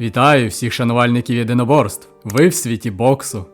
Вітаю всіх шанувальників єдиноборств. Ви в світі боксу.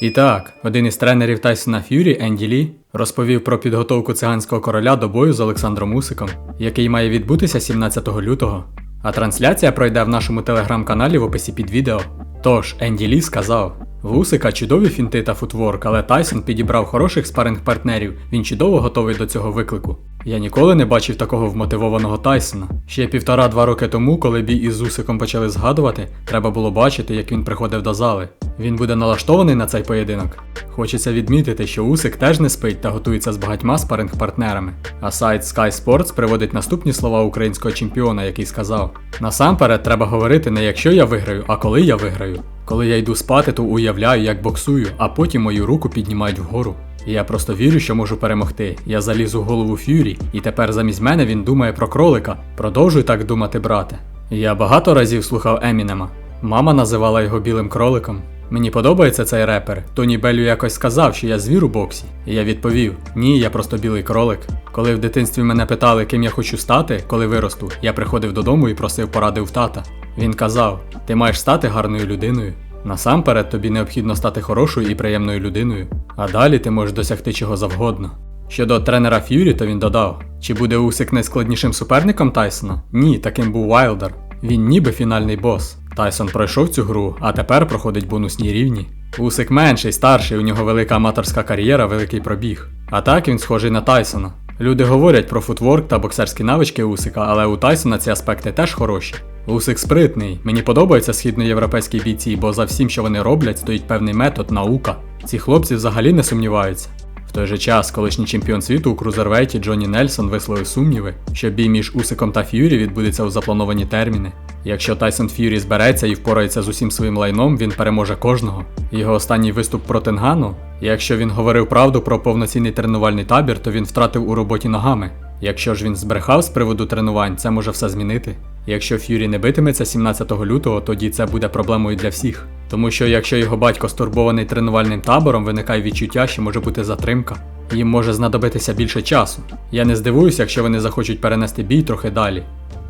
І так, один із тренерів Тайсона Ф'юрі Енді Лі розповів про підготовку циганського короля до бою з Олександром Усиком, який має відбутися 17 лютого. А трансляція пройде в нашому телеграм-каналі в описі під відео. Тож, Енді Лі сказав: в Усика чудові фінти та футворк, але Тайсон підібрав хороших спаринг-партнерів, він чудово готовий до цього виклику. Я ніколи не бачив такого вмотивованого Тайсона. Ще півтора-два роки тому, коли бій із Усиком почали згадувати, треба було бачити, як він приходив до зали. Він буде налаштований на цей поєдинок. Хочеться відмітити, що Усик теж не спить та готується з багатьма спаринг-партнерами. А сайт Sky Sports приводить наступні слова українського чемпіона, який сказав: Насамперед треба говорити не якщо я виграю, а коли я виграю. Коли я йду спати, то уявляю, як боксую, а потім мою руку піднімають вгору. Я просто вірю, що можу перемогти. Я залізу в голову Ф'юрі, і тепер замість мене він думає про кролика. Продовжуй так думати, брате. Я багато разів слухав Емінема. Мама називала його білим кроликом. Мені подобається цей репер. Тоні Беллю якось сказав, що я звір у боксі. І я відповів: ні, я просто білий кролик. Коли в дитинстві мене питали, ким я хочу стати, коли виросту, я приходив додому і просив поради у тата. Він казав: ти маєш стати гарною людиною. Насамперед тобі необхідно стати хорошою і приємною людиною, а далі ти можеш досягти чого завгодно. Щодо тренера Ф'юрі, то він додав: чи буде Усик найскладнішим суперником Тайсона? Ні, таким був Вайлдер. Він ніби фінальний бос. Тайсон пройшов цю гру, а тепер проходить бонусні рівні. Усик менший, старший, у нього велика аматорська кар'єра, великий пробіг. А так він схожий на Тайсона. Люди говорять про футворк та боксерські навички Усика, але у Тайсона ці аспекти теж хороші. Усик спритний. Мені подобаються східноєвропейські бійці, бо за всім, що вони роблять, стоїть певний метод, наука. Ці хлопці взагалі не сумніваються. Той же час, колишній чемпіон світу у крузервейті Джонні Нельсон висловив сумніви, що бій між Усиком та Ф'юрі відбудеться у заплановані терміни. Якщо Тайсон Ф'юрі збереться і впорається з усім своїм лайном, він переможе кожного. Його останній виступ проти Нгану, якщо він говорив правду про повноцінний тренувальний табір, то він втратив у роботі ногами. Якщо ж він збрехав з приводу тренувань, це може все змінити. Якщо Ф'юрі не битиметься 17 лютого, тоді це буде проблемою для всіх. Тому що якщо його батько стурбований тренувальним табором, виникає відчуття, що може бути затримка. Їм може знадобитися більше часу. Я не здивуюся, якщо вони захочуть перенести бій трохи далі.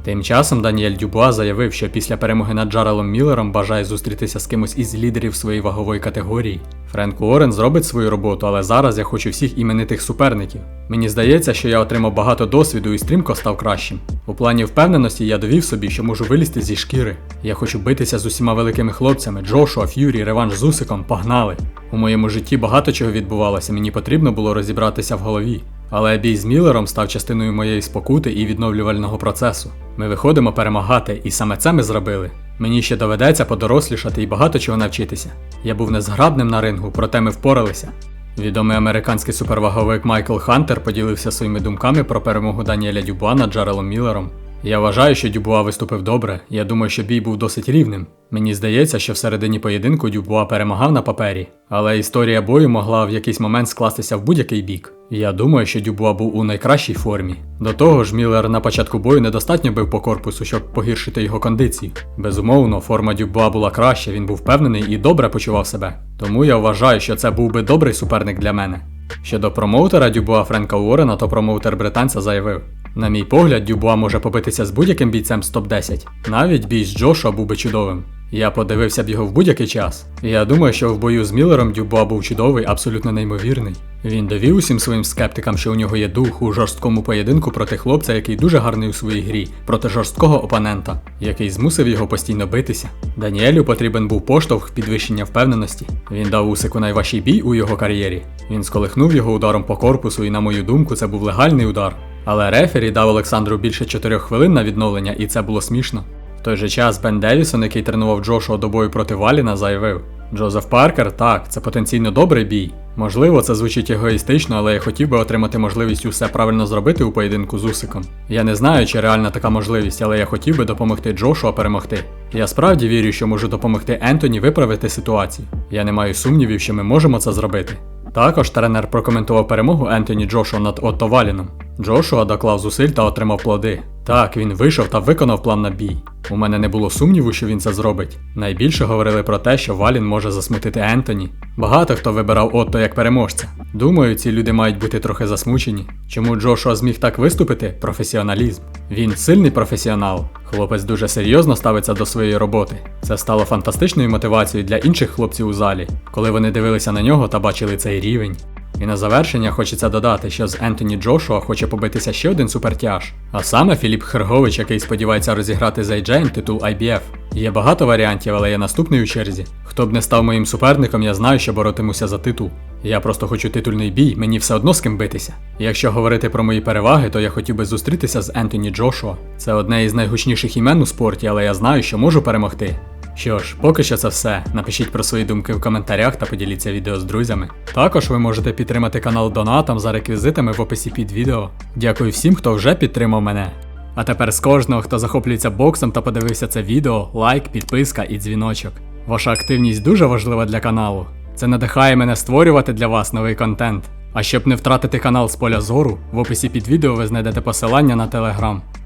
Тим часом Даніель Дюбуа заявив, що після перемоги над Джарелом Міллером бажає зустрітися з кимось із лідерів своєї вагової категорії. Френк Уоррен зробить свою роботу, але зараз я хочу всіх іменитих суперників. Мені здається, що я отримав багато досвіду і стрімко став кращим. У плані впевненості я довів собі, що можу вилізти зі шкіри. Я хочу битися з усіма великими хлопцями Джошуа, Ф'юрі, реванш з Усиком, погнали. У моєму житті багато чого відбувалося, мені потрібно було розібратися в голові. Але бій з Міллером став частиною моєї спокути і відновлювального процесу. Ми виходимо перемагати, і саме це ми зробили. Мені ще доведеться подорослішати і багато чого навчитися. Я був незграбним на рингу, проте ми впоралися. Відомий американський суперваговик Майкл Хантер поділився своїми думками про перемогу Даніеля Дюбана Джарелом Міллером. Я вважаю, що Дюбуа виступив добре. Я думаю, що бій був досить рівним. Мені здається, що всередині поєдинку Дюбуа перемагав на папері, але історія бою могла в якийсь момент скластися в будь-який бік. Я думаю, що Дюбуа був у найкращій формі. До того ж, Міллер на початку бою недостатньо бив по корпусу, щоб погіршити його кондицію. Безумовно, форма Дюбуа була краща, він був впевнений і добре почував себе. Тому я вважаю, що це був би добрий суперник для мене. Щодо промоутера Дюбуа Френка Уоррена, то промоутер британця заявив: на мій погляд, Дюбуа може побитися з будь-яким бійцем з топ-10. Навіть бій з Джошуа був би чудовим. Я подивився б його в будь-який час. Я думаю, що в бою з Міллером Дюбуа був чудовий, абсолютно неймовірний. Він довів усім своїм скептикам, що у нього є дух у жорсткому поєдинку проти хлопця, який дуже гарний у своїй грі, проти жорсткого опонента, який змусив його постійно битися. Даніелю потрібен був поштовх підвищення впевненості. Він дав Усику найважчий бій у його кар'єрі. Він сколихнув його ударом по корпусу, і, на мою думку, це був легальний удар. Але рефері дав Олександру більше 4 хвилин на відновлення, і це було смішно. В той же час Бен Девісон, який тренував Джошуа до бою проти Валіна, заявив: Джозеф Паркер, так, це потенційно добрий бій. Можливо, це звучить егоїстично, але я хотів би отримати можливість усе правильно зробити у поєдинку з Усиком. Я не знаю, чи реальна така можливість, але я хотів би допомогти Джошуа перемогти. Я справді вірю, що можу допомогти Ентоні виправити ситуацію. Я не маю сумнівів, що ми можемо це зробити. Також тренер прокоментував перемогу Ентоні Джошуа над Отто Валіном. Джошуа доклав зусиль та отримав плоди. Так, він вийшов та виконав план на бій. У мене не було сумніву, що він це зробить. Найбільше говорили про те, що Валін може засмутити Ентоні. Багато хто вибирав Отто як переможця. Думаю, ці люди мають бути трохи засмучені. Чому Джошуа зміг так виступити? Професіоналізм. Він сильний професіонал. Хлопець дуже серйозно ставиться до своєї роботи. Це стало фантастичною мотивацією для інших хлопців у залі, коли вони дивилися на нього та бачили цей рівень. І на завершення хочеться додати, що з Ентоні Джошуа хоче побитися ще один супертяж, а саме Філіп Хергович, який сподівається розіграти з AJ титул IBF. Є багато варіантів, але я наступний у черзі. Хто б не став моїм суперником, я знаю, що боротимуся за титул. Я просто хочу титульний бій, мені все одно з ким битися. Якщо говорити про мої переваги, то я хотів би зустрітися з Ентоні Джошуа. Це одне із найгучніших імен у спорті, але я знаю, що можу перемогти. Що ж, поки що це все. Напишіть про свої думки в коментарях та поділіться відео з друзями. Також ви можете підтримати канал Донатом за реквізитами в описі під відео. Дякую всім, хто вже підтримав мене. А тепер з кожного, хто захоплюється боксом та подивився це відео, лайк, підписка і дзвіночок. Ваша активність дуже важлива для каналу. Це надихає мене створювати для вас новий контент. А щоб не втратити канал з поля зору, в описі під відео ви знайдете посилання на телеграм.